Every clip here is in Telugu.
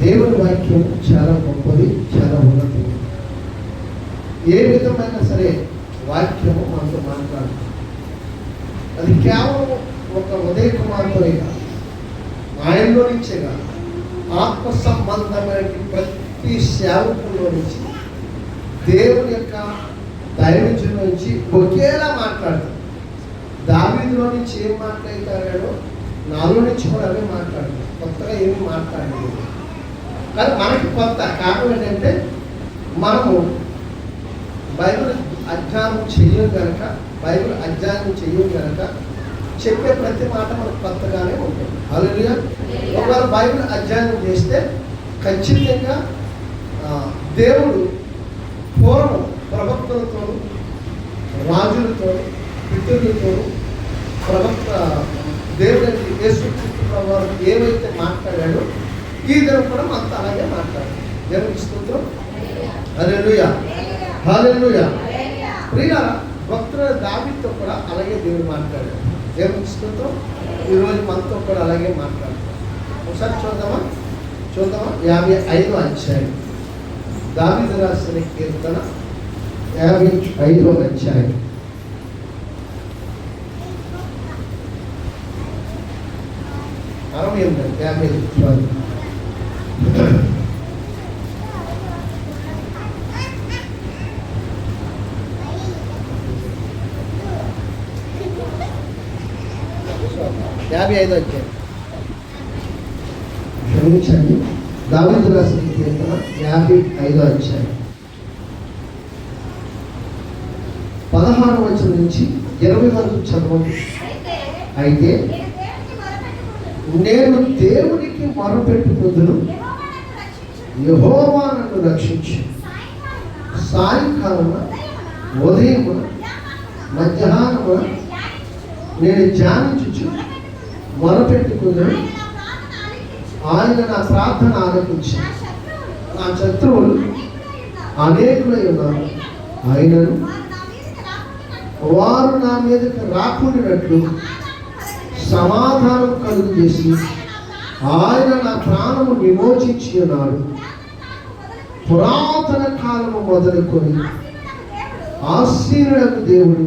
దేవుని వాక్యం చాలా గొప్పది చాలా ఉన్నది. ఏ విధమైన సరే వాక్యము మనతో మాట్లాడుతుంది. అది కేవలం ఒక ఉదయ కుమార్తోనే కాదు ఆయనలో నుంచే కాదు ఆత్మ సంబంధమైన ప్రతి సేవకుల్లో నుంచి. దేవుని యొక్క దైవజుల నుంచి ఒకేలా మాట్లాడతాడు దావిలో నుంచి ఏం మాట్లాడతాడో నాలో నుంచి కూడా అవే మాట్లాడతాడు కొత్తగా ఏమి మాట్లాడలేదు. కానీ మనకి కొత్త. కారణం ఏంటంటే మనము బైబిల్ అధ్యయనం చెయ్యం కనుక బైబిల్ అధ్యయనం చేయడం కనుక చెప్పే ప్రతి మాట మనకు కొత్తగానే ఉంటుంది. అలా ఒకవేళ బైబిల్ అధ్యయనం చేస్తే ఖచ్చితంగా దేవుడు పూర్వం ప్రవక్తలతో రాజులతో పితృలతో ప్రవక్త దేవుడు యేసు వారు ఏమైతే మాట్లాడాడో ఈ దినం కూడా మనతో అలాగే మాట్లాడాడు దేవునికి స్తోత్రం. హల్లెలూయా. హల్లెలూయా. ప్రియ భక్తుల దావితో కూడా అలాగే దేవుడు మాట్లాడాడు. దేవుని స్తోత్రం. ఈరోజు మనతో కూడా అలాగే మాట్లాడతాడు ఒకసారి చూద్దామా? చూద్దామా? యాభై ఐదు అధ్యాయం. దావిద రాసిన కీర్తన యాభై ఐదో అధ్యాయం. అరవై ఎనిమిది యాభై సారీ యాభై ఐదు అధ్యాయం క్షమించండి. దావిదు రాసిన కీర్తన యాభై ఐదో అధ్యాయం. పదహారు వచ్చిన నుంచి ఇరవై వరకు చదవండి. అయితే నేను దేవునికి మొరపెట్టుకుందును. యహోవా నన్ను రక్షించు. సాయంకాలమున ఉదయమున మధ్యాహ్నమున నేను ధ్యానించుచు మొరపెట్టుకుని ఆయన నా ప్రార్థన ఆలకించి నా శత్రువులు అనేకులై ఉన్నారు. ఆయనను వారు నా మీదకి రాకుండానట్లు సమాధానం కలుగు చేసి ఆయన నా ప్రాణము విమోచించి ఉన్నాడు. పురాతన కాలము మొదలుకొని ఆశీనుడకు దేవుడు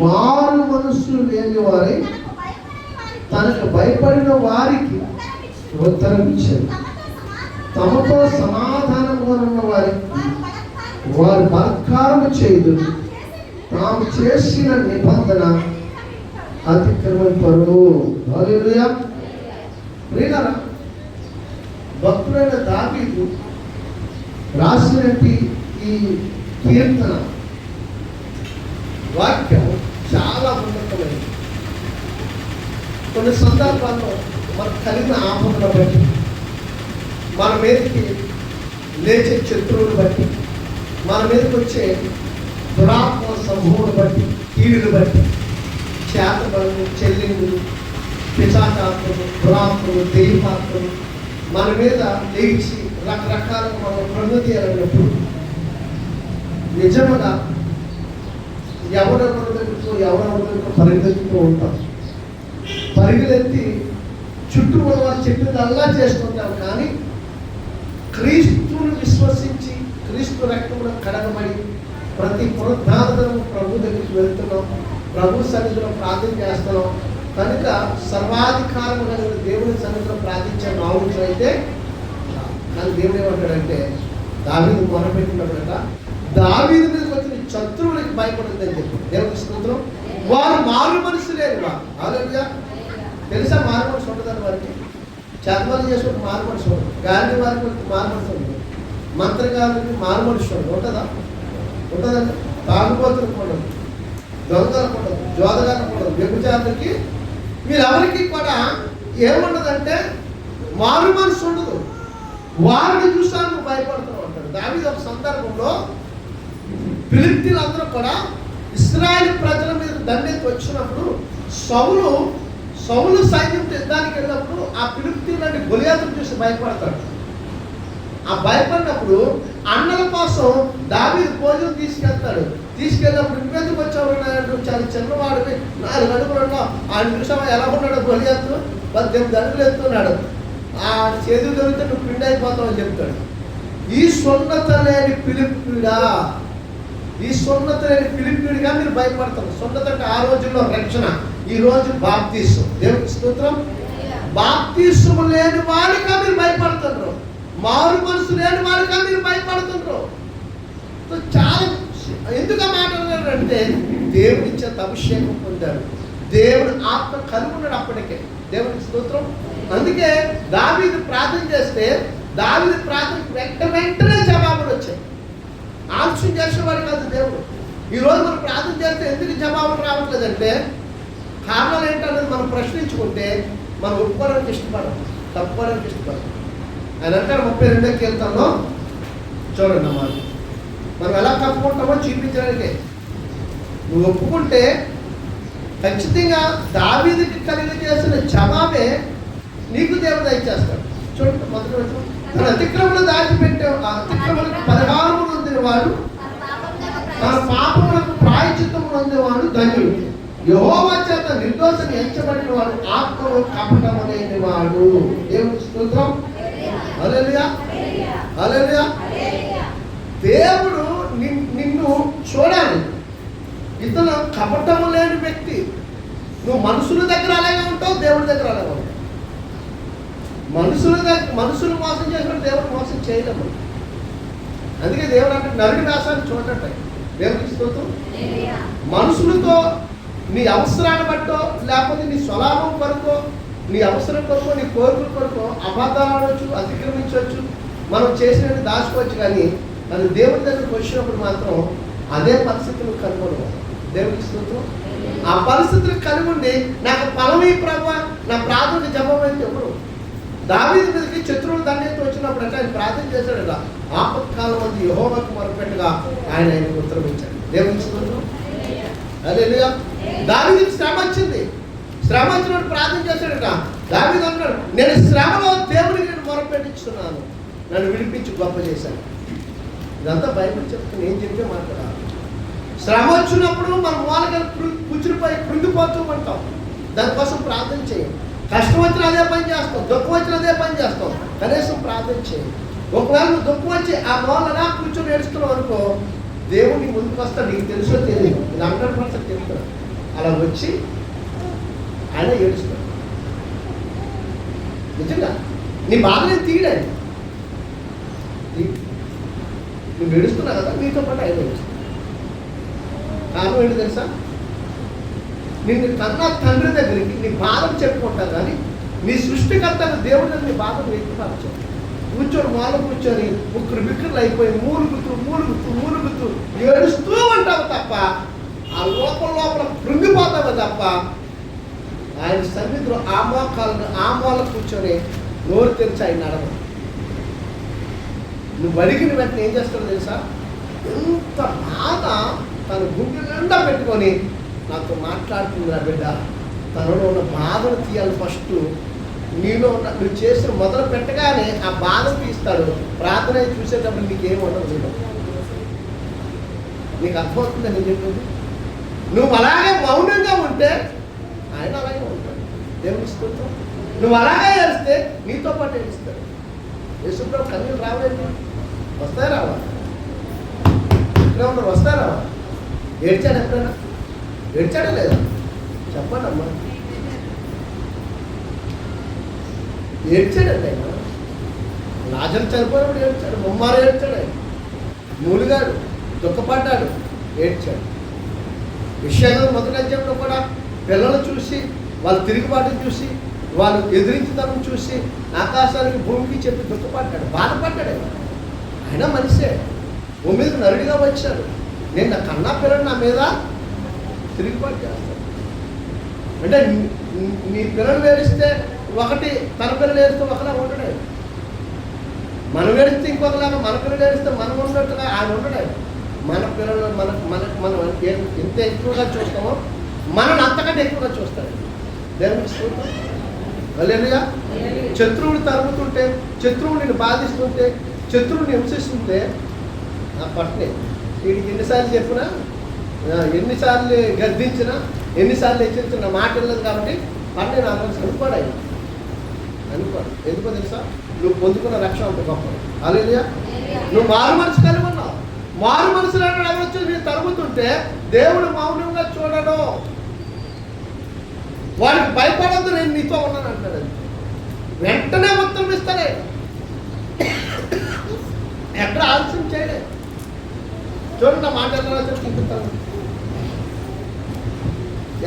మారు మనస్సులు లేని వారై తనకు భయపడిన వారికి ఉత్తరం ఇచ్చారు తమతో సమాధానంగా ఉన్న వారికి వారు బలత్కారము చేయదు తాము చేసిన నిబంధన అతిక్రమింపరు హల్లెలూయా. ప్రియులారా భక్తుడైన దావీదు రాసినట్టి ఈ కీర్తన వాక్యం చాలా ఉన్నతమైనది. కొన్ని సందర్భాల్లో మనకు కలిగిన ఆపదను బట్టి మన మీదకి లేచే శత్రువుని బట్టి మన మీదకి వచ్చే దురాత్మ సమూహం బట్టి కీడులు బట్టి చేతబడులు చెల్లింపులు పిశాచాత్మలు దురాత్మలు దెయ్యపాత్మలు మన మీద లేచి రకరకాలుగా మనం ప్రగతి నిజముగా ఎవరెవరి దగ్గరతో ఎవరెవరి దగ్గరకు పరిగెత్తుతూ ఉంటారు. పరిగెత్తి చుట్టూ ఉన్న వారు చెప్పిందల్లా చేసుకుంటాం కానీ క్రీస్తుని విశ్వసించి క్రీస్తు రక్తంలో కడగబడి ప్రతి పునరుద్ధారణము ప్రభు దగ్గరికి వెళ్తున్నాం. ప్రభు సన్నిధిలో ప్రార్థన చేస్తున్నాం. కనుక సర్వాధికారం కలిగిన దేవుని సన్నిధిలో ప్రార్థించే నాలుగు అయితే కానీ దేవుడు ఏమంటాడంటే దావీదు మొరపెట్టినప్పుడట దావీదు మీదకి వచ్చిన శత్రువులకి భయపడద్దని చెప్పి దేవుని స్తోత్రం. వారు మారు మనసు లేరు వారు. తెలుసా మారు ఉండదని వారికి? చర్మలు చేసుకుంటే మారు ఉండదు గాలి వారికి మారు ఉండదు మంత్రగారికి మారు ఉండదు ఉంటుందా? ఉంటుందండి తాగుబోతులకు ఉండదు దొంగలకు ఉండదు జోదగాలకు ఉండదు వ్యభిచారులకి వీరెవరికి కూడా ఏముండదంటే మారు మనసు ఉండదు వారిని చూసాను నువ్వు భయపడుతున్నావు దాని మీద ఒక సందర్భంలో ఫిలిస్తీన్లందరూ కూడా ఇస్రాయల్ ప్రజల మీద దండెత్తి వచ్చినప్పుడు సౌలు సౌలు సైన్యం యుద్ధానికి వెళ్ళినప్పుడు ఆ ఫిలిస్తీన్లని గొలియాతులు చూసి భయపడతాడు ఆ భయపడినప్పుడు అన్నల కోసం దావీదు భోజనం తీసుకెళ్తాడు. తీసుకెళ్ళినప్పుడు ఇంకెందుకు వచ్చావు చాలా చిన్నవాడివి నాలుగు అడుగులు ఉన్నావు ఆయన చూసావా ఎలా ఉన్నాడు గొలియాతు? పద్దెనిమిది అడుగులు ఎత్తున్నాడు ఆ చేతులు దొరికితే నువ్వు పిండి అయిపోతావు అని చెప్తాడు. ఈ సున్నత లేని పిలుపుడా ఈ సున్నత లేని పిలుపుడిగా మీరు భయపడతారు. సున్నత అంటే ఆ రోజుల్లో రక్షణ. ఈ రోజు బాప్తీసు. దేవునికి స్తోత్రం. బాప్తీసము లేని వారిగా మీరు భయపడుతుండ్రు. మారు మనసు లేని వారిగా మీరు భయపడుతున్నారు చాలా ఎందుకు మాట్లాడారంటే దేవుడి ఇచ్చేంత అభిషేకం పొందాడు. దేవుడు ఆత్మ కలుగున్నాడు అప్పటికే. దేవుడి స్తోత్రం. అందుకే దావీది ప్రార్థన చేస్తే దావీది ప్రార్థన వెంట వెంటనే జవాబులు వచ్చాయి. ఆలస్యం చేసేవాడు కాదు దేవుడు. ఈ రోజు మనం ప్రార్థన చేస్తే ఎందుకు జవాబులు రావట్లేదంటే కారణాలు ఏంటనేది మనం ప్రశ్నించుకుంటే మనం ఒప్పుకోవడానికి ఇష్టపడం తప్పుకోవడానికి ఇష్టపడం ఆయన అంటారు ముప్పై రెండో కీర్తనలో చూడండి అమ్మా మనం ఎలా కప్పుకుంటామో చూపించడానికే. నువ్వు ఒప్పుకుంటే ఖచ్చితంగా దావీదికి కలిగి చేసిన జవాబే నీకు దేవుడు దయచేస్తాడు. చూడండి మొదటి తన అతిక్రమలు దాచిపెట్టే అతిక్రమలకు అతిక్రమణకు పరిహారము వాడు తన పాపములకు ప్రాయచిత్తము నొందినవాడు ధన్యుడు. యహోవా చేత నిర్దోషం ఎంచబడిన వాడు ఆత్మలో కపటము లేని వాడు. దేవుని స్తోత్రం. దేవుడు నిన్- నిన్ను చూడాలి. ఇతను కపటము లేని వ్యక్తి. నువ్వు మనుషుల దగ్గర అలాగే ఉంటావు దేవుడి దగ్గర అలాగే ఉంటావు. మనుషుల దగ్గర మనుషులు మోసం చేసినట్టు దేవుడు మోసం చేయలేము. అందుకే దేవుడు అంటే నరుడి వేషాన్ని చూడటం దేవుడికి స్తోత్రం. మనుషులతో నీ అవసరాన్ని బట్టో లేకపోతే నీ స్వలాభం కొరకో నీ అవసరం కొరకో నీ కోరికల కొరకో అబద్ధాలు ఆడవచ్చు అతిక్రమించవచ్చు మనం చేసినట్టు దాచుకోవచ్చు కానీ అది దేవుడి దగ్గరకు వచ్చినప్పుడు మాత్రం అదే పరిస్థితులు కనుగొను దేవుడికి స్తోత్రం. ఆ పరిస్థితులు కనుగొండి నాకు ఫలమీ ప్రభు నా ప్రార్థన జపమైతే ఎవరు? దావీదు మీదకి శత్రువులు దండెత్తి వచ్చినప్పుడు అంటే ఆయన ప్రార్థన చేశాడట. ఆపత్కాలం మంది యహోవకు మొరపెట్టుగా ఆయన ఆయనకు ఉత్తరమించాడు ఇచ్చాడు స్తోత్రం. అదే దావీదుకి శ్రమ వచ్చింది. శ్రమ వచ్చినప్పుడు ప్రార్థన చేశాడట. దావీదు అంటాడు నేను శ్రమలో దేవుడికి నేను మొరపెట్టించున్నాను నన్ను విడిపించి గొప్ప చేశాను. ఇదంతా బైబిల్ చెప్తే ఏం చెప్పే మాట్లాడాలి. శ్రమ వచ్చినప్పుడు మన మూలగా కూర్చునిపోయి కృంగిపోతూ ఉంటాం. దానికోసం ప్రార్థన చేయం. కష్టం వచ్చిన అదే పని చేస్తాం. దుఃఖం వచ్చిన అదే పని చేస్తాం. కనీసం ప్రార్థన చేయం. ఒకవేళ నువ్వు దుఃఖం వచ్చి ఆ మూలనా కూర్చొని ఏడుస్తున్నావు అనుకో దేవుడు ముందుకు వస్తా నీకు తెలుసో తెలియదు. ఇది హండ్రెడ్ పర్సెంట్ చెప్తాడు అలా వచ్చి ఆయన ఏడుస్తాడు. నిజంగా? నీ బాధని తీయడాడు నువ్వు ఏడుస్తున్నావు కదా నీతో పాటు ఆయన ఏడుస్తాడు. కారణం ఏంటి తెలుసా? నిన్ను కన్నా తండ్రి దగ్గరికి నీ బాధను చెప్పుకుంటాను కానీ నీ సృష్టికర్త దేవుడిని నీ బాధను చెప్తాను కూర్చొని మూల కూర్చొని ముక్కురు బిక్కులు అయిపోయి మూలుగుతూ మూలుగుతూ మూలుగుతూ ఏడుస్తూ ఉంటావు తప్ప ఆ లోపల లోపల కృంగిపోతావు తప్ప ఆయన సన్నిధిలో ఆ మోకాలను ఆ మూల కూర్చొని నోరు తెరిచి ఆయన నడవ నువ్వు అడిగిన వెంటనే ఏం చేస్తాడో తెలుసా? ఎంత బాధ తన గుండె నిండా పెట్టుకొని నాతో మాట్లాడుతుంది నా బిడ్డ. తనలో ఉన్న బాధను తీయాలి ఫస్ట్. నీలో ఉన్న నువ్వు చేసిన మొదలు పెట్టగానే ఆ బాధ తీస్తాడు ప్రార్థన అయి చూసేటప్పుడు నీకేం ఉండదు నీలో. నీకు అర్థమవుతుందని నేను చెప్పింది? నువ్వు అలాగే మౌనంగా ఉంటే ఆయన అలాగే ఉంటాడు. దేవుని స్తోత్రం. నువ్వు అలాగే ఏడిస్తే నీతో పాటు ఏడుస్తాడు యేసుప్రభు కన్నీళ్ళు రాలేదు వస్తాయి రావా? ఇక్కడ ఉన్నారు? వస్తాయి రావా? ఏడ్చాడు ఎప్పుడైనా? ఏడ్చాడా లేదా? చెప్పండి అమ్మా ఏడ్చాడండి ఆయన లాజర్ చనిపోయినప్పుడు ఏడ్చాడు ముమ్మారు ఏడ్చాడు ఆయన. మూలుగాడు దుఃఖపడ్డాడు ఏడ్చాడు. విషయాలు మొదటి కూడా పిల్లలు చూసి వాళ్ళు తిరుగుబాటు చూసి వాళ్ళు ఎదిరించడం చూసి ఆకాశానికి భూమికి చెప్పి దుఃఖపడ్డాడు బాధపడ్డాడు ఆయన. మనిషే భూమి మీద నరుడిగా వచ్చాడు. నేను నా కన్నా పిల్లడు నా మీద తిరుగుబాటు చేస్తాడు. అంటే మీ నీ పిల్లలు వేడిస్తే ఒకటి తన పిల్లలు వేస్తే ఒకలా ఉండడే. మనం వేడిస్తే ఇంకొకలాగా మన పిల్లలు వేడిస్తే మనం ఉన్నట్టుగా ఆయన ఉండడే. మన పిల్లలు మన మన మనం ఎంత ఎక్కువగా చూస్తామో మనల్ని అంతకంటే ఎక్కువగా చూస్తాడు. హల్లెలూయా. శత్రువుడు తరుముతుంటే శత్రువుడు నిన్ను బాధిస్తుంటే శత్రువుని హింసిస్తుంటే ఆ పట్నే వీడికి ఎన్నిసార్లు చెప్పినా ఎన్నిసార్లు గద్దించినా ఎన్నిసార్లు హెచ్చరించిన మాట వెళ్ళదు కాబట్టి పట్నే నా మనసు అనుకోరు ఎందుకో తెలుసా? నువ్వు పొందుకున్న రక్షణ అంత గొప్ప. అలేలియా నువ్వు మారు మనసు కలిగి ఉన్నావు. మారు మనసులో ఎవరొచ్చి నేను తరుగుతుంటే దేవుడు మౌనంగా చూడడు వాడికి భయపడద్దు నేను నీతో ఉన్నాను అంటాడు. వెంటనే ఉత్తరం ఇస్తాడే. ఎక్కడ ఆలస్యం చేయలే చూడండి నా మాట ఎలా రాశాడో? చూపిస్తాను.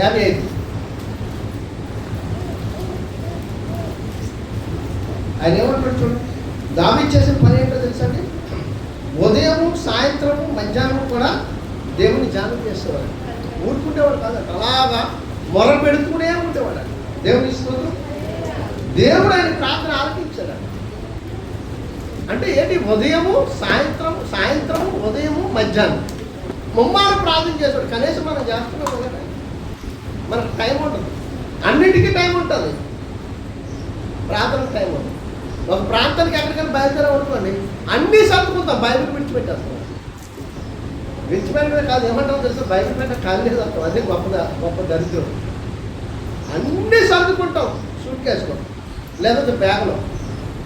యాభై ఐదు. ఆయన ఏమంటాడు చూడండి దావి చేసిన పని ఏంటో తెలుసా అండి? ఉదయము సాయంత్రము మధ్యాహ్నం కూడా దేవుని ధ్యానం చేసేవాడు. ఊరుకుంటేవాడు కాదు అలాగా మొర పెడుతూనే ఉండేవాడు దేవుని స్తోత్రం. దేవుడు ఆయన ప్రార్థన ఆలకించాడు అంటే ఏంటి? ఉదయము సాయంత్రం సాయంత్రం ఉదయము మధ్యాహ్నం. ముమ్మారు ప్రార్థన చేస్తాడు కనీసం మనం చేస్తున్నాం కదా. మనకు టైం ఉంటుంది అన్నిటికీ టైం ఉంటుంది. ప్రార్థన టైం ఉంటుంది ఒక ప్రాంతానికి ఎక్కడికైనా బయలుదేరాం అనుకోండి అన్నీ సర్దుకుంటాం బైబిల్ విడిచిపెట్టేస్తాం. విడిచిపెట్టడమే కాదు ఏమంటాం తెలుసు? బైబిల్ పెట్ట ఖాళీ చేస్తాం అదే గొప్ప గొప్ప దరిద్రం. అన్ని సర్దుకుంటాం సూట్ కేసుకో లేదంటే బ్యాగ్లో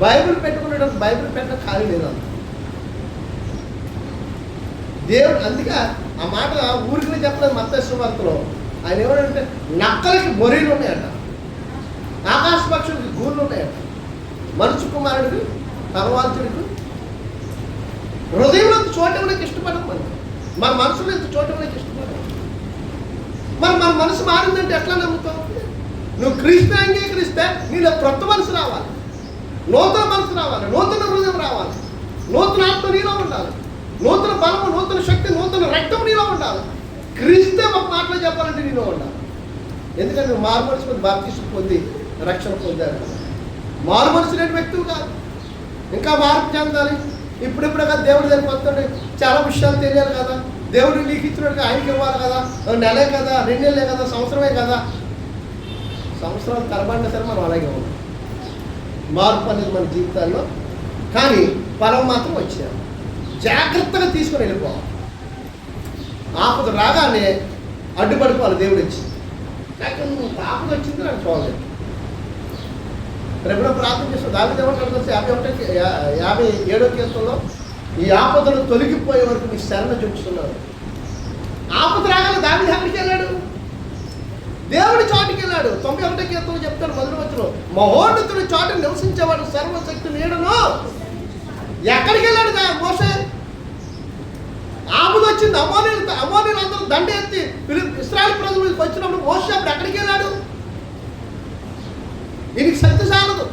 బైబిల్ పెట్టుకునేటప్పుడు బైబిల్ పెట్ట ఖాళీ లేదా? దేవుడు అందుకే ఆ మాట ఊరికి చెప్పలేదు మత్స్య వార్తలో. ఆయన ఏమంటే నక్కలకి బొరీలు ఉన్నాయట ఆకాశ పక్షులకి గూళ్ళు ఉన్నాయట మనసు కుమారుడికి తలవాల్చుడికి హృదయంలో ఇంత చోట మనకి ఇష్టపడదు మనం మన మనసులో ఇంత చోట మనకి ఇష్టపడదు మరి మన మనసు మారిందంటే ఎట్లా నమ్ముతావు? నువ్వు కృష్ణ అంగీకరిస్తే నీలో క్రొత్త మనసు రావాలి. నూతన మనసు రావాలి. నూతన హృదయం రావాలి. నూతన ఆత్మ నీలో ఉండాలి. నూతన బలము నూతన శక్తి నూతన రక్తం నీలో ఉండాలి. క్రీస్తే ఒక మాటలో చెప్పాలంటే నీలో ఉండాలి. ఎందుకంటే నువ్వు మారు మనసు పొంది బాప్తీసు పొంది రక్షణ పొందారు మారు మనసు లేని వ్యక్తులు కాదు. ఇంకా మార్పు చెందాలి. ఇప్పుడిప్పుడే కదా దేవుడి దగ్గరికి చాలా విషయాలు తెలియాలి కదా. దేవుడు నీకు ఇచ్చినట్టుగా ఆయనకి ఇవ్వాలి కదా. నెలే కదా రెండు నెలలే కదా సంవత్సరమే కదా. సంవత్సరాలు తరబడినా సరే మనం అలాగే ఉన్నాం. మార్పు అనేది మన జీవితాల్లో. కానీ ఫలం మాత్రం వచ్చారు జాగ్రత్తగా తీసుకొని వెళ్ళిపోవాలి. ఆపద రాగానే అడ్డుపడిపోవాలి దేవుడు వచ్చి నాకు నువ్వు ఆపద వచ్చింది నాకు చూడలేదు. ప్రభుత్వం ప్రార్థన చేస్తాం దాని ఏమంటాడు యాభై ఒకటి యాభై ఏడో కీర్తనలో ఈ ఆపదలు తొలగిపోయే వరకు మీ శరణ చూపిస్తున్నారు. ఆపద రాగానే దాని ఎక్కడికి వెళ్ళాడు? దేవుడి చాటుకి వెళ్ళాడు. తొంభై ఒకటో కీర్తనలో చెప్తాడు మొదటి వచ్చిన మహోన్నతుడి చాటు నివసించేవాడు సర్వశక్తి నీడను. ఎక్కడికి వెళ్ళాడు దా- మోసే ఆపద వచ్చింది అమోనీలు అమోనీలు అందరూ దండ ఎత్తి ఇస్రాయల్ ప్రజలు వచ్చినప్పుడు మోసే అప్పుడు ఎక్కడికి వెళ్ళాడు? దీనికి శక్తి చాలదు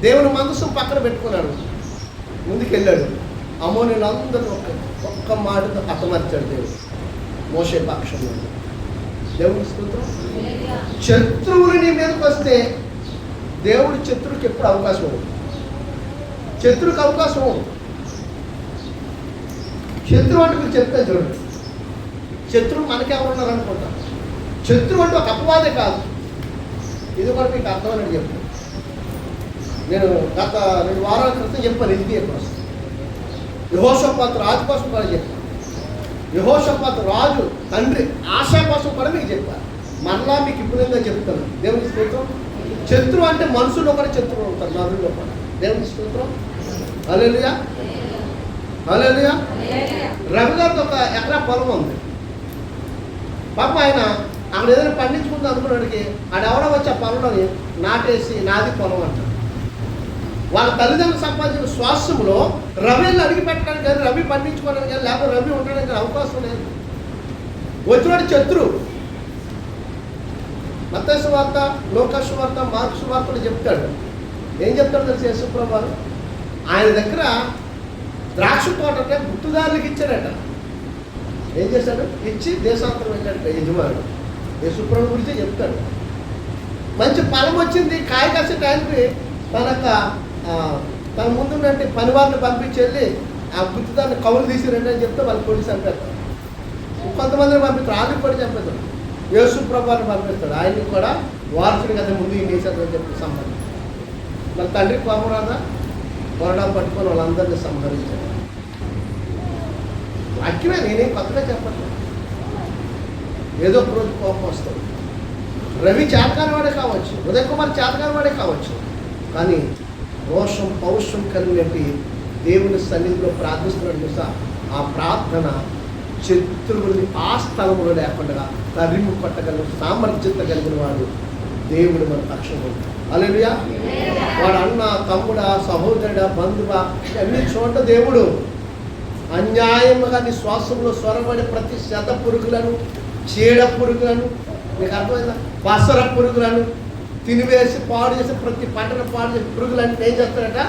దేవుని మనసు పక్కన పెట్టుకున్నాడు. ముందుకెళ్ళాడు. అమోనులందరూ ఒక్క ఒక్క మాటతో హతమర్చాడు దేవుడు. మోసే పక్షంలో. దేవుని స్తోత్రం? శత్రువులు నీ మీదకి వస్తే దేవుడు శత్రువుకి ఎప్పుడు అవకాశం ఉంది శత్రువుకి అవకాశం ఉంది శత్రువు అంటే మీరు చెప్తే చూడండి. శత్రువు మనకే ఉన్నారు శత్రువు అంటే ఒక అపవాదే కాదు. ఇది కూడా మీకు అర్థమని చెప్పాను నేను గత రెండు వారాల క్రితం చెప్పాను ఇది కోసం యహోషపాత్ రాజు కోసం కూడా చెప్పాను. యహోషపాత్ రాజు తండ్రి ఆశ కోసం కూడా మీకు చెప్పాను. మరలా మీకు ఇప్పుడు చెప్తాను. దేవుని స్తోత్రం. శత్రువు అంటే మనుషుల్లో కూడా శత్రువులు ఉంటారు నరుల్లో కూడా. దేవుని స్తోత్రం. అలెలుయా అలెలుయా రవి గారికి ఒక ఎకరా పొలం ఉంది. పాప ఆయన మనం ఏదైనా పండించుకుందాం అనుకున్నాడికి ఆడెవడో వచ్చి ఆ పొలంలోని నాటేసి నాది పొలం అంటాడు వాళ్ళ తల్లిదండ్రులు సంపాదించిన స్వాస్థ్యంలో రవిని అడిగి పెట్టడానికి కానీ రవి పండించుకోవడానికి కానీ లేకపోతే రవి ఉండడానికి అవకాశం లేదు. వచ్చినోడు శత్రు. మత్తసు వార్త లోకస్ వార్త మార్క్స్ వార్తలు చెప్తాడు. ఏం చెప్తాడు తెలుసు యేసుప్రభు ఆయన దగ్గర ద్రాక్ష తోటకే గుర్తుదారులకు ఇచ్చాడట. ఏం చేశాడు? ఇచ్చి దేశాంతరం వెళ్ళాడు యజమానుడు. యేసుప్రభు గురించి చెప్తాడు. మంచి ఫలం వచ్చింది కాయ కాసే టైంకి తన యొక్క, తన ముందున్నట్టు పని వారిని పంపించి వెళ్ళి ఆ గుర్తుదాన్ని కవులు తీసిరండి అని చెప్తే వాళ్ళు కొడి చంపేస్తారు. కొంతమందిని పంపిస్తారు ఆడికి కూడా చంపేస్తాడు యేసు ప్రభాని పంపిస్తాడు. ఆయన్ని కూడా వారసుడు కదా ముందు ఈ చేశారు అని చెప్పి సంబంధం మన తండ్రి కోపం రాదా పట్టుకొని వాళ్ళందరినీ సంహరించారు వాక్యమే నేనేం కొత్తగా చెప్పట్లేదు. ఏదో ఒక రోజు కోపం వస్తుంది. రవి చేతకాని వాడే కావచ్చు ఉదయ్ కుమార్ చేతకాని వాడే కావచ్చు కానీ రోషం పౌరుషం కలిగినట్టు దేవుని సన్నిధిలో ప్రార్థిస్తున్నాడు చూసా ఆ ప్రార్థన శత్రువుని ఆ స్థలంలో లేకుండా తరిమి కొట్టగలిగిన సామర్థ్యత కలిగిన వాడు దేవుడు మన పక్షంలో. అలెలుయా వాడు అన్న తమ్ముడా సహోదరుడా బంధువా అన్ని చోట దేవుడు అన్యాయముగా నీ శ్వాసంలో స్వరపడే ప్రతి శత పురుగులను చీడ పురుగులను మీకు అర్థమైందా? వసర పురుగులను తినివేసి పాడు చేసి ప్రతి పంటను పాడు చేసి పురుగులన్నీ ఏం చేస్తాడట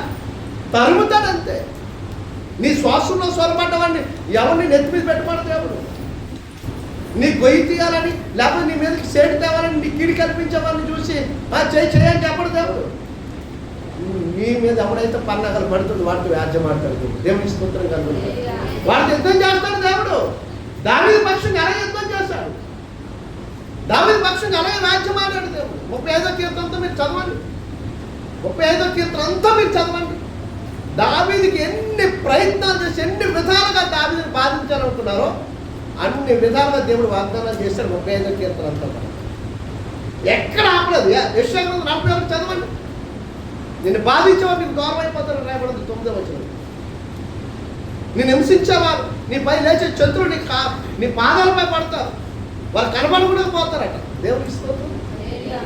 తరుముతాడంతే నీ శ్వాసంలో స్వరపడ్డవాడిని ఎవరిని నెత్తి మీద పెట్టమని ఎవరు? నీ గొయ్యి తీయాలని లేకపోతే నీ మీదకి సేటు తేవాలని నీ కీడి కల్పించే వాళ్ళని చూసి ఆ చేయి చేయని చెప్పడు దేవుడు నీ మీద ఎవడైతే పన్నగలు పడుతుంది వాడితో వ్యాజ్యం ఆడతాడు దేవుని స్తోత్రం కలుగుతుంది. వాడికి యుద్ధం చేస్తాడు దేవుడు. దాని పక్షం ఎలా యుద్ధం చేస్తాడు? దాని పక్షంగా అలాగే రాజ్యం ఆడాడు దేవుడు. ముప్పై ఐదో కీర్తన అంతా మీరు చదవండి. ముప్పై ఐదో కీర్తన అంతా మీరు చదవండి. దావీదికి ఎన్ని ప్రయత్నాలు చేసి ఎన్ని విధాలుగా దావీదిని బాధించాలనుకున్నారో అన్ని విధాలుగా దేవుడు వాగ్దానం చేశాడు ముప్పై ఐదో కీర్తన అంతా ఎక్కడ ఆపలేదు. యశ్వగ్రంథం నలభై వరకు చదవండి. నేను బాధించేవారు నీకు దూరం అయిపోతాను రేపటి తొమ్మిదో వచ్చిన నేను హింసించేవారు నీ పై లేచే చంద్రుడు నీ కా నీ పాదాలపై పడతారు. వాళ్ళు కనబడకుండా పోతారట. దేవుడికి స్తోత్రం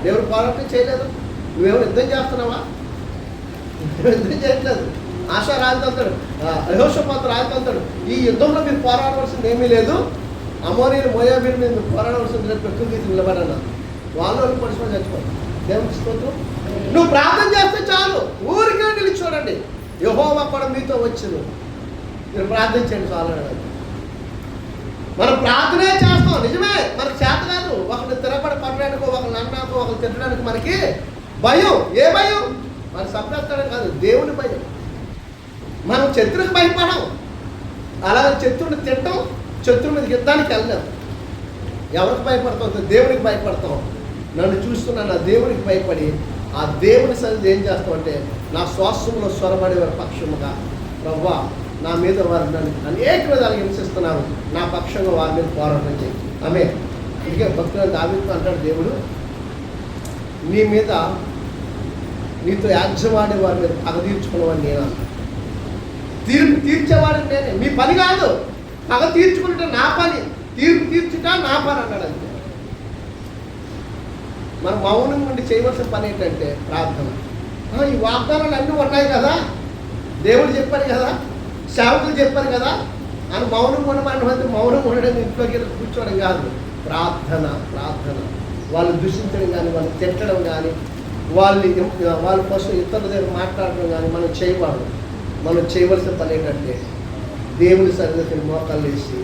దేవుడు పోరాటం చేయలేదు. నువ్వేమో యుద్ధం చేస్తున్నావా? యుద్ధం చేయట్లేదు. ఆశా రాజతంతాడు అహోషపాత్ర రాజతంతాడు ఈ యుద్ధంలో మీరు పోరాడవలసింది ఏమీ లేదు. అమోనీని మోయాబీని మీద మీరు పోరాడవలసింది లేదు ప్రకృతి నిలబడన్నా వాళ్ళు వాళ్ళు పరిశ్రమ చచ్చిపోతారు. దేవుడికి స్తోత్రం. నువ్వు ప్రార్థన చేస్తే చాలు. ఊరికే నిలిచి చూడండి. యహోవా కూడా మీతో వచ్చింది. మీరు ప్రార్థన చేయండి చాలు అన్నాడు. మనం ప్రార్థనే చేస్తాం నిజమే. మనకు చేత కాదు. ఒకరిని తిరగబడి పట్టడానికో ఒకరిని అన్నాకో ఒకరిని తిట్టడానికి మనకి భయం. ఏ భయం? మన సంప్రస్తాడని కాదు దేవుని భయం. మనం శత్రువుకి భయపడం అలా శత్రువుని తిట్టం శత్రువు మీద యుద్ధానికి వెళ్ళాం ఎవరికి భయపడతాం? దేవునికి భయపడతాం. నన్ను చూస్తున్న నా దేవునికి భయపడి ఆ దేవుని సన్నిధి ఏం చేస్తామంటే నా శ్వాసంలో స్వరపడే వారి పక్షముగా ప్రవ్వా నా మీద వారు నన్ను అనేక విధాలు హింసిస్తున్నారు. నా పక్షంగా వారి మీద పోరాటం చేయి. ఆమె అందుకే భక్తుల దావితో అంటాడు దేవుడు నీ మీద నీతో యాజ్యమాడే వారి మీద పగ తీర్చుకున్నవాడిని నేను తీర్పు తీర్చేవాడిని నేనే. మీ పని కాదు. పగ తీర్చుకుంటే నా పని. తీర్పు తీర్చుట నా పని అన్నాడు అంతే మనం మౌనం నుండి చేయవలసిన పని ఏంటంటే ప్రార్థన. ఈ వాగ్దానాలు అన్నీ ఉన్నాయి కదా. దేవుడు చెప్పాడు కదా సేవకులు చెప్పారు కదా అని మౌనం ఉండడం అటువంటి మౌనం ఉండడం ఇంట్లోకి కూర్చోవడం కాదు. ప్రార్థన ప్రార్థన. వాళ్ళు దూషించడం కానీ వాళ్ళు తిట్టడం కానీ వాళ్ళు వాళ్ళ కోసం ఇతరుల దగ్గర మాట్లాడడం కానీ మనం చేయకూడదు. మనం చేయవలసిన పని ఏంటంటే దేవుని సన్నిధిని మోకాలు వేసి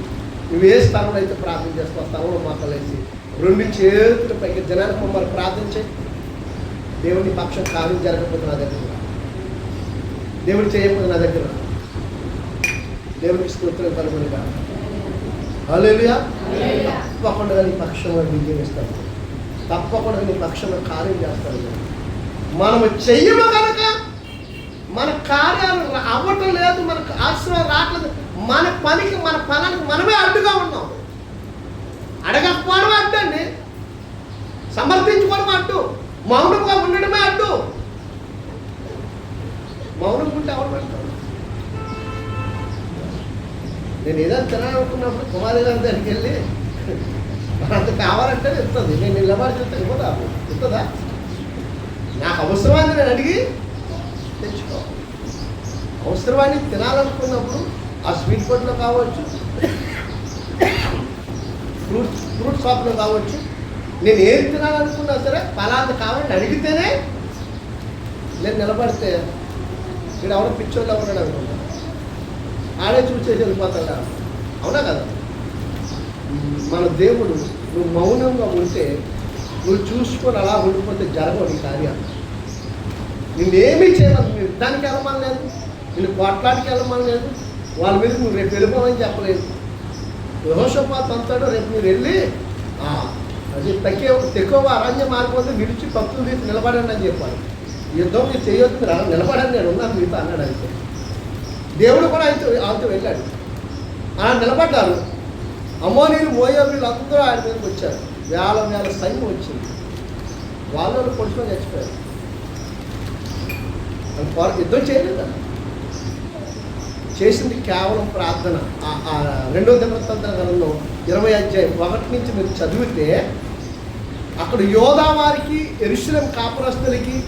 నువ్వు ఏ స్థానంలో అయితే ప్రార్థన చేస్తావు స్థానంలో మోకాలు వేసి రెండు చేతుల పైకి జనానికి మమ్మల్ని ప్రార్థించే దేవుని పక్షం కార్యం జరగకపోతే నా దగ్గర దేవుడు చేయకపోతే నా దగ్గర దేవునికి స్తోత్రం కలుగునిగా. హల్లెలూయా. తప్పకుండా నీ పక్షంలో విజయం ఇస్తాడు తప్పకుండా నీ పక్షంలో కార్యం చేస్తాడు. మనము చెయ్యము కనుక మన కార్యాలు అవ్వటం లేదు మనకు ఆశ్రయం రావట్లేదు మన పనికి మన పనానికి మనమే అడ్డుగా ఉన్నాం. అడగకపోవడం అడ్డు అండి. సమర్థించుకోవడం అడ్డు. మౌనంగా ఉండడమే అడ్డు. మౌనం ఉంటే ఎవరు పెడతారు నేను ఏదైనా తినాలనుకున్నప్పుడు కుమారి గారి దగ్గరికి వెళ్ళి అంత కావాలంటే ఇస్తుంది. నేను నిలబడి చూస్తే ఇవ్వదా? ఇస్తుందా? నాకు అవసరమాన్ని నేను అడిగి తెచ్చుకో. అవసరమని తినాలనుకున్నప్పుడు ఆ స్వీట్ కొట్లో కావచ్చు ఫ్రూట్ ఫ్రూట్ షాప్లో కావచ్చు నేను ఏం తినాలనుకున్నా సరే పలాంటి కావాలని అడిగితేనే నేను నిలబడితే ఇక్కడ ఎవరో పిచ్చోళ్ళు ఎవరు అనుకుంటా. ఆడే చూసేసి వెళ్ళిపోతాడా? అవునా కదా? మన దేవుడు నువ్వు మౌనంగా ఉంటే నువ్వు చూసుకొని అలా ఉండిపోతే జరగవు నీ కార్యాలు. నిన్నేమీ చేయలేదు నువ్వు యుద్ధానికి వెళ్ళమని లేదు. నిన్ను కొట్లాడికి వెళ్ళమని లేదు. వాళ్ళ మీద నువ్వు రేపు వెళ్ళిపోవని చెప్పలేదు. యహోషపాత్ అంతాడు రేపు మీరు వెళ్ళి "ఆ, అది తక్కువ తెక్కువ అరణ్యం మారిపోతే విడిచి భక్తులు తీసి నిలబడండి అని చెప్పాలి. యుద్ధం మీరు చేయొద్దు మీరు నిలబడండి నేను ఉన్నాను మీతో అన్నాడు అయితే. దేవుడు కూడా ఆయనతో ఆయనతో వెళ్ళాడు. ఆయన నిలబడ్డారు. అమ్మోనీలు మోయోబీలు అందరూ ఆయన మీదకి వచ్చారు. వేల వేల సైన్యం వచ్చింది. వాళ్ళు పొడుచుకొని చచ్చిపోయారు. వాళ్ళు యుద్ధం చేయలేదు? చేసింది కేవలం ప్రార్థన. ఆ- రెండో దినవృత్తాంత గ్రంథంలో ఇరవై అధ్యాయం ఒకటి నుంచి మీరు చదివితే అక్కడ యోధా వారికి ఎరుశ్రం కాపురస్తులకి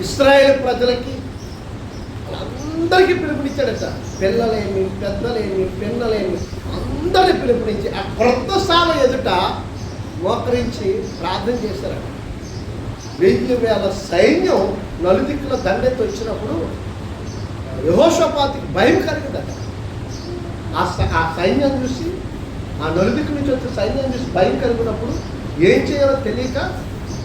ఇస్రాయేల్ ప్రజలకి అందరికీ పిలుపునిచ్చాడట. పిల్లలేమి పెద్దలేమి పిన్నలేమి అందరిని పిలుపునిచ్చి ఆ క్రొత్త స్థానం ఎదుట మోకరించి ప్రార్థన చేశారట. వెయ్యి వేల సైన్యం నలుదిక్కుల దండెత్తి వచ్చినప్పుడు యహోషపాతికి భయం కలిగిందట. ఆ ఆ సైన్యం చూసి ఆ నలుదిక్కు నుంచి వచ్చే సైన్యం చూసి భయం కలిగినప్పుడు ఏం చేయాలో తెలియక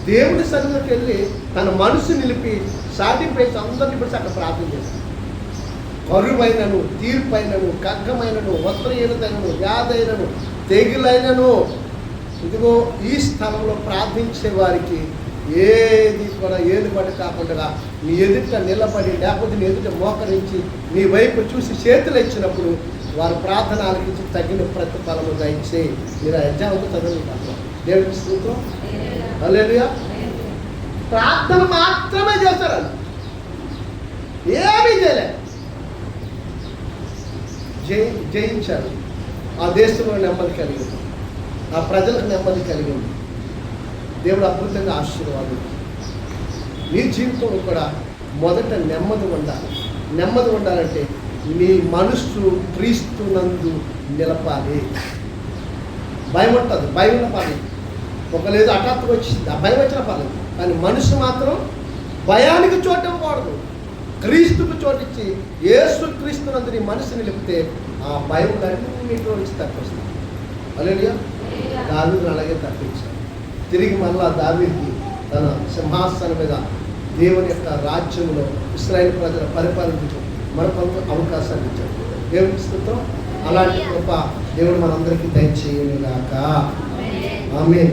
దేవుడి సన్నిధికి వెళ్ళి తన మనసు నిలిపి సాటింపేసి అందరిని పిలిచి అక్కడ ప్రార్థన చేశాడు కరువైనను తీర్పైనను కగ్గమైనను వస్త్రహీనతైనను వ్యాధైనను తెగులైనను. ఇదిగో ఈ స్థలంలో ప్రార్థించే వారికి ఏది కూడా ఏది పడి కాకుండా నీ ఎదుట నిలబడి లేకపోతే నీ ఎదుట మోకరించి నీ వైపు చూసి చేతులు ఇచ్చినప్పుడు వారు ప్రార్థన ఆలకించి తగిన ప్రతిఫలము దయచే. మీరు యజ్ఞాలతో చదవండి దేవుడి స్తోత్రం. అలేదుగా ప్రార్థన మాత్రమే చేస్తారు ఏమీ చేయలేదు జయి జయించారు. ఆ దేశంలో నెమ్మది కలిగింది. ఆ ప్రజలకు నెమ్మది కలిగింది. దేవుడు అద్భుతంగా ఆశీర్వాదం. నీ జీవితంలో కూడా మొదట నెమ్మది ఉండాలి. నెమ్మది ఉండాలంటే నీ మనస్సు క్రీస్తునందు నిలపాలి. భయం ఉంటుంది. భయం ఉన్న పర్లేదు ఒక లేదు హఠాత్తుగా వచ్చింది. ఆ భయం వచ్చిన పర్లేదు కానీ మనసు మాత్రం భయానికి చోటు ఇవ్వకూడదు. క్రీస్తుకు చోటిచ్చి యేసు క్రీస్తునందు నీ మనసు నిలిపితే ఆ భయం అన్నింటిలో నుంచి తప్పిస్తుంది అలేలియా దావీదును అలాగే తప్పించాడు. తిరిగి మళ్ళా దావీది తన సింహాసనం మీద దేవుని యొక్క రాజ్యంలో ఇస్రాయేల్ ప్రజల పరిపాలించడం మరొక అవకాశాన్ని ఇచ్చాడు. దేవుని స్తోత్రం. అలాంటి గొప్ప దేవుడు మనందరికీ దయచేయను గాక ఆమె